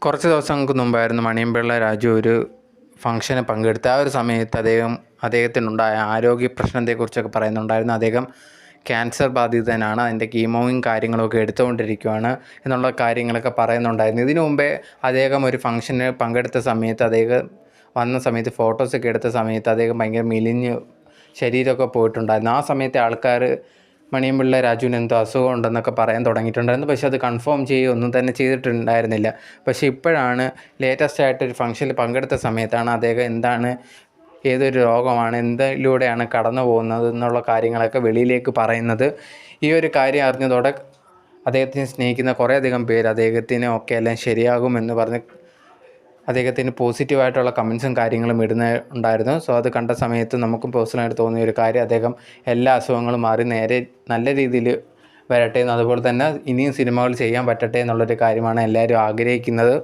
കുറച്ച് ദിവസങ്ങൾക്ക് മുമ്പായിരുന്നു മണിയമ്പിള്ള രാജു ഒരു ഫംഗ്ഷന് പങ്കെടുത്ത. ആ ഒരു സമയത്ത് അദ്ദേഹം അദ്ദേഹത്തിനുണ്ടായ ആരോഗ്യ പ്രശ്നത്തെക്കുറിച്ചൊക്കെ പറയുന്നുണ്ടായിരുന്നു. അദ്ദേഹം ക്യാൻസർ ബാധിതനാണ്. അതിന്റെ കീമോയും കാര്യങ്ങളൊക്കെ എടുത്തുകൊണ്ടിരിക്കുകയാണ് എന്നുള്ള കാര്യങ്ങളൊക്കെ പറയുന്നുണ്ടായിരുന്നു. ഇതിനു മുമ്പേ അദ്ദേഹം ഒരു ഫംഗ്ഷന് പങ്കെടുത്ത സമയത്ത് അദ്ദേഹം വന്ന സമയത്ത് ഫോട്ടോസൊക്കെ എടുത്ത സമയത്ത് അദ്ദേഹം ഭയങ്കര മെലിഞ്ഞ് ശരീരമൊക്കെ പോയിട്ടുണ്ടായിരുന്നു. ആ സമയത്തെ ആൾക്കാർ മണിയമ്പിള്ള രാജുവിന് എന്തോ അസുഖം ഉണ്ടെന്നൊക്കെ പറയാൻ തുടങ്ങിയിട്ടുണ്ടായിരുന്നു. പക്ഷേ അത് കൺഫേം ചെയ്യുക ഒന്നും തന്നെ ചെയ്തിട്ടുണ്ടായിരുന്നില്ല. പക്ഷേ ഇപ്പോഴാണ് ലേറ്റസ്റ്റ് ആയിട്ട് ഒരു ഫംഗ്ഷനിൽ പങ്കെടുത്ത സമയത്താണ് അദ്ദേഹം എന്താണ് ഏതൊരു രോഗമാണ് എന്തിലൂടെയാണ് കടന്നു പോകുന്നത് എന്നുള്ള കാര്യങ്ങളൊക്കെ വെളിയിലേക്ക് പറയുന്നത്. ഈ ഒരു കാര്യം അറിഞ്ഞതോടെ അദ്ദേഹത്തിനെ സ്നേഹിക്കുന്ന കുറേയധികം പേര് അദ്ദേഹത്തിന് ഒക്കെ എല്ലാം ശരിയാകുമെന്ന് പറഞ്ഞ് അദ്ദേഹത്തിന് പോസിറ്റീവായിട്ടുള്ള കമൻസും കാര്യങ്ങളും ഇടുന്ന ഉണ്ടായിരുന്നു. സോ അത് കണ്ട സമയത്ത് നമുക്കും പേഴ്സണലായിട്ട് തോന്നിയ ഒരു കാര്യം അദ്ദേഹം എല്ലാ അസുഖങ്ങളും മാറി നേരെ നല്ല രീതിയിൽ വരട്ടെ എന്ന് അതുപോലെ തന്നെ ഇനിയും സിനിമകൾ ചെയ്യാൻ പറ്റട്ടെ എന്നുള്ളൊരു കാര്യമാണ് എല്ലാവരും ആഗ്രഹിക്കുന്നത്.